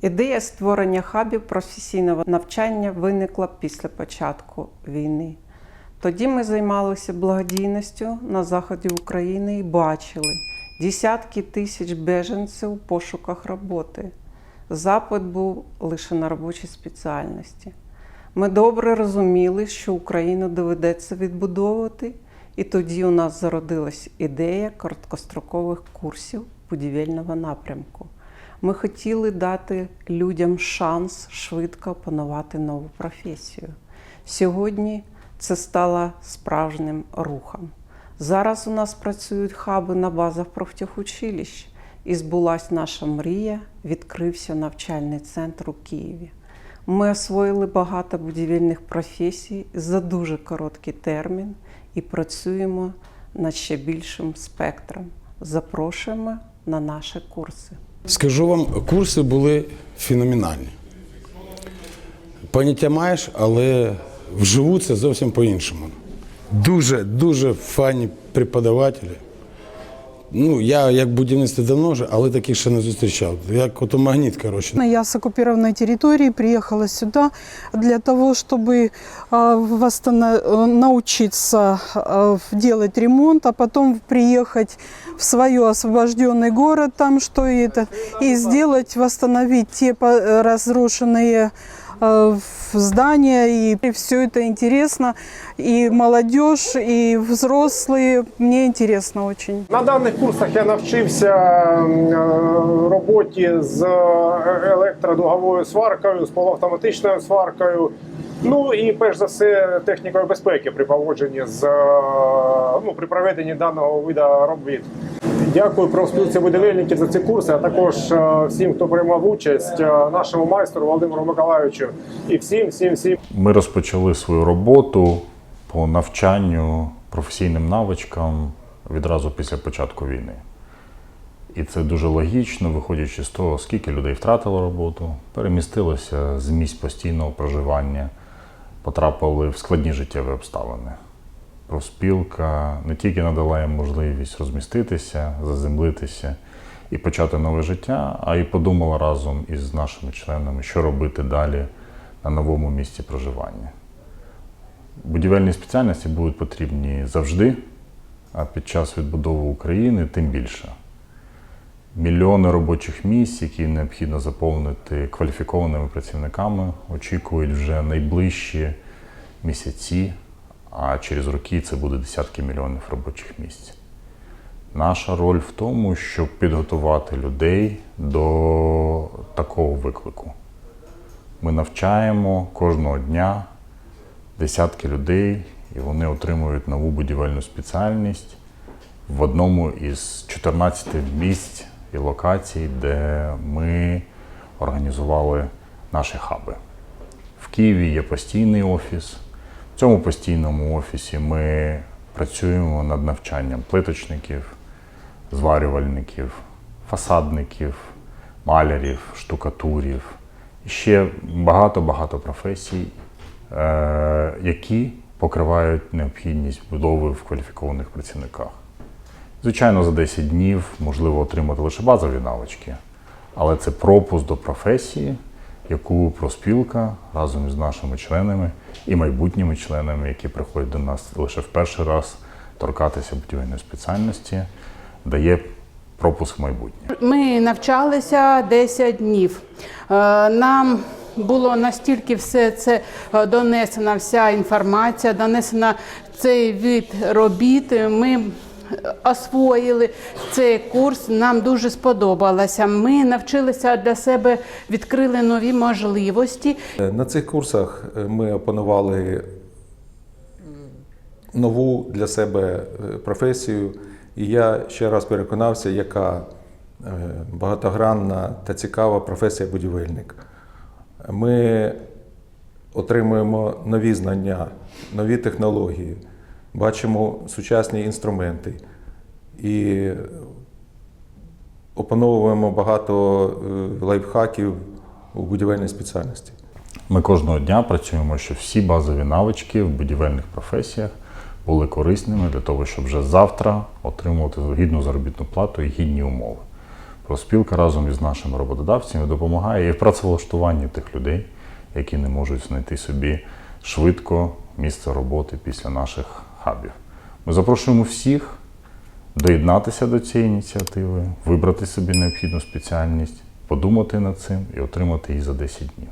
Ідея створення хабів професійного навчання виникла після початку війни. Тоді ми займалися благодійністю на заході України і бачили десятки тисяч біженців у пошуках роботи. Запит був лише на робочі спеціальності. Ми добре розуміли, що Україну доведеться відбудовувати, і тоді у нас зародилась ідея короткострокових курсів будівельного напрямку. Ми хотіли дати людям шанс швидко опанувати нову професію. Сьогодні це стало справжнім рухом. Зараз у нас працюють хаби на базах профтехучилищ, і збулась наша мрія, відкрився навчальний центр у Києві. Ми освоїли багато будівельних професій за дуже короткий термін і працюємо над ще більшим спектром. Запрошуємо на наші курси. Скажу вам, курси були феноменальні. Поняття маєш, але вживу це зовсім по-іншому. Дуже, дуже файні преподавателі. Ну, я як будівництво давно вже, але таких ще не зустрічав. Як ото магніт, коротше. Я с оккупированной территории приехала сюда для того, чтобы а, восстанов- э, научиться а, делать ремонт, а потом приехать в свой освобожденный город, там что это, и сделать, восстановить те по- э, разрушенные э, в- здания. И все это интересно. И молодежь, и взрослые. Мне интересно очень. На даних курсах я навчився е, роботі з електродуговою сваркою, з полуавтоматичною сваркою. Ну і перш за все технікою безпеки при поводженні з е, ну, при проведенні даного виду робіт. Дякую профспілці будівельників за ці курси, а також е, всім, хто приймав участь, е, нашому майстру Володимиру Миколаївичу і всім, всім, всім Ми розпочали свою роботу по навчанню професійним навичкам відразу після початку війни. І це дуже логічно, виходячи з того, скільки людей втратило роботу, перемістилося з місць постійного проживання, потрапили в складні життєві обставини. Профспілка не тільки надала їм можливість розміститися, заземлитися і почати нове життя, а й подумала разом із нашими членами, що робити далі на новому місці проживання. Будівельні спеціальності будуть потрібні завжди, а під час відбудови України тим більше. Мільйони робочих місць, які необхідно заповнити кваліфікованими працівниками, очікують вже найближчі місяці, а через роки це буде десятки мільйонів робочих місць. Наша роль в тому, щоб підготувати людей до такого виклику. Ми навчаємо кожного дня десятки людей, і вони отримують нову будівельну спеціальність в одному із 14 місць і локацій, де ми організували наші хаби. В Києві є постійний офіс. В цьому постійному офісі ми працюємо над навчанням плиточників, зварювальників, фасадників, малярів, штукатурів. І ще багато-багато професій, е, які покривають необхідність будови в кваліфікованих працівниках. Звичайно, за 10 днів можливо отримати лише базові навички, але це пропуск до професії, яку проспілка разом із нашими членами і майбутніми членами, які приходять до нас лише в перший раз торкатися будівельної спеціальності, дає пропуск в майбутнє. Ми навчалися 10 днів. Е, Нам було настільки все це е, донесена вся інформація, донесена цей вид робіт. Ми освоїли цей курс. Нам дуже сподобалося. Ми навчилися для себе, відкрили нові можливості. На цих курсах е, ми опанували нову для себе е, професію, і я ще раз переконався, яка е, багатогранна та цікава професія будівельник. Ми отримуємо нові знання, нові технології, бачимо сучасні інструменти і опановуємо багато е, лайфхаків у будівельній спеціальності. Ми кожного дня працюємо, щоб всі базові навички в будівельних професіях були корисними для того, щоб вже завтра отримувати гідну заробітну плату і гідні умови. Профспілка разом із нашими роботодавцями допомагає і в працевлаштуванні тих людей, які не можуть знайти собі швидко місце роботи після наших хабів. Ми запрошуємо всіх доєднатися до цієї ініціативи, вибрати собі необхідну спеціальність, подумати над цим і отримати її за 10 днів.